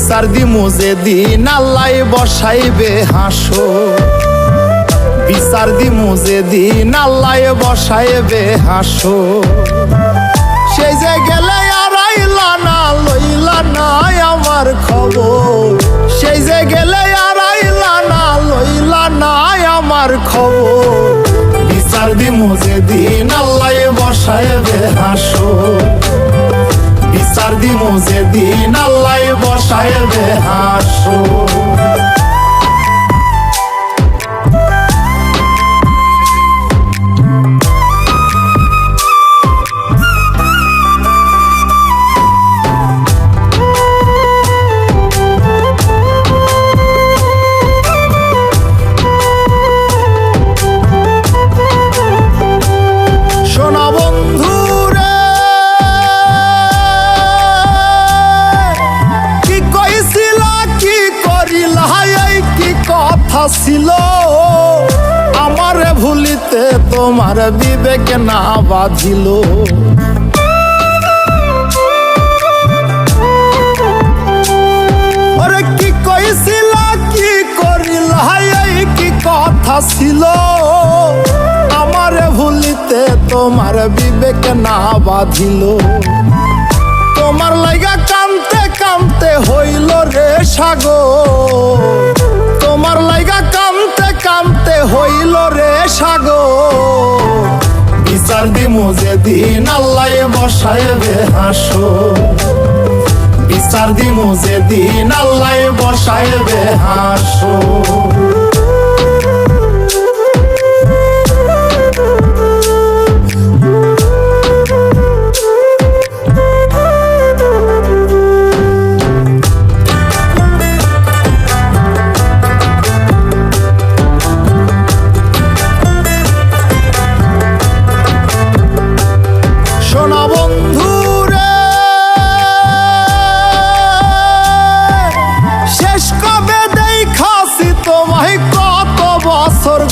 বিচার দিমু দিন আল্লাহ বসাইবে হাসো। বিচার দিমু দিন আল্লাহ বসাইবে হাসো। সেই যে গেলে আর আইলা না, লইলা না আমার খবর। সেই যে গেলে আর আইলা না, লইলা না আমার খবর। বিচার দিমু দিন আল্লাহ বসাইবে হাসো। বিচার দিমু যে বেহাস কথা ছিল আমারে ভুলিতে তোমার বিবেক না বাঁধিল। কি কইছিল, কি করিলা কি কথা ছিল? আমারে ভুলিতে তোমার বিবেক না বাঁধিল। তোমার লাইগা কামতে কামতে হইল রে সাগো হইল রে সাগো বিচার দিমু যেদিন আল্লাহ বসাইবে হাসো বিচার দিমু যেদিন আল্লাহ বসাইবে হাসো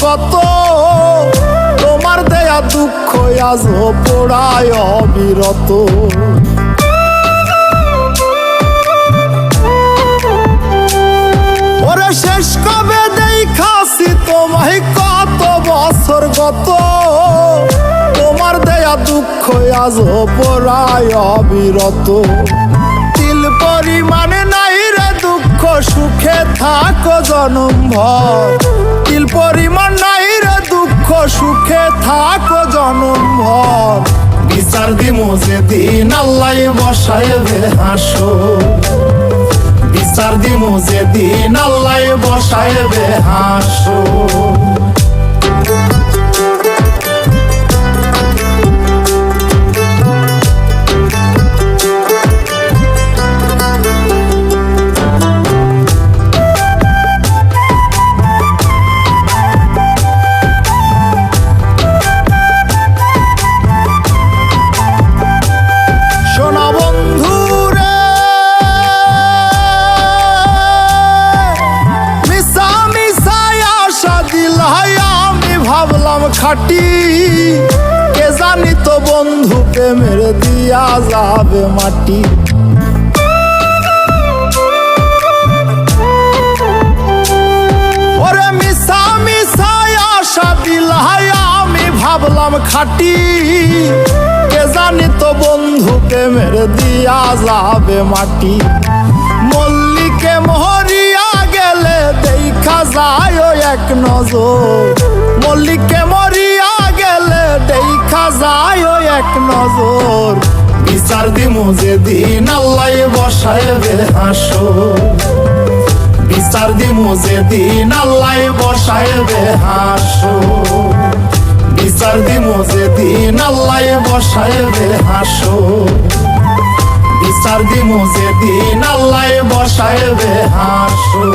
গত তোমার দেয়া দুঃখ আজ পোড়ায় অবিরত। ওরে শেষ কবে দেখাছি তোমায়, কত বছর গত? তোমার দেয়া দুঃখ আজ পড়ায় অবিরত। তিল পরিমাণে নাই রে দুঃখ, সুখে থাকো জনম ভর। তিল পরিমাণ নাই রে দুঃখ, সুখে থাকো জনম ভর। বিচার দিমু যে দিন আল্লাহ বসাইবে হাসো বিচার দিমু যে দিন আল্লাহ বসাইবে হাসো ভাবলাম খাটি। কে জানি তো বন্ধু প্রেমের দিয়া যাবে মাটি। ওরে মিশা মিশাই আশা দিলাই আমি ভাবলাম খাটি। কে জানি তো বন্ধুকে মেরে দিয়া যাবে মাটি। মল্লিকে মহরিয়া গেলে দেখা যায় এক নজর। নজর, বিচার দিমু যে দিন আল্লাহ বসাইবে হাসো বিচার দিমু যে দিন আল্লাহ বসাইবে হাসো বিচার দিমু যে দিন আল্লাহ বসাইবে হাসো বিচার দিমু যে দিন আল্লাহ বসাইবে হাসো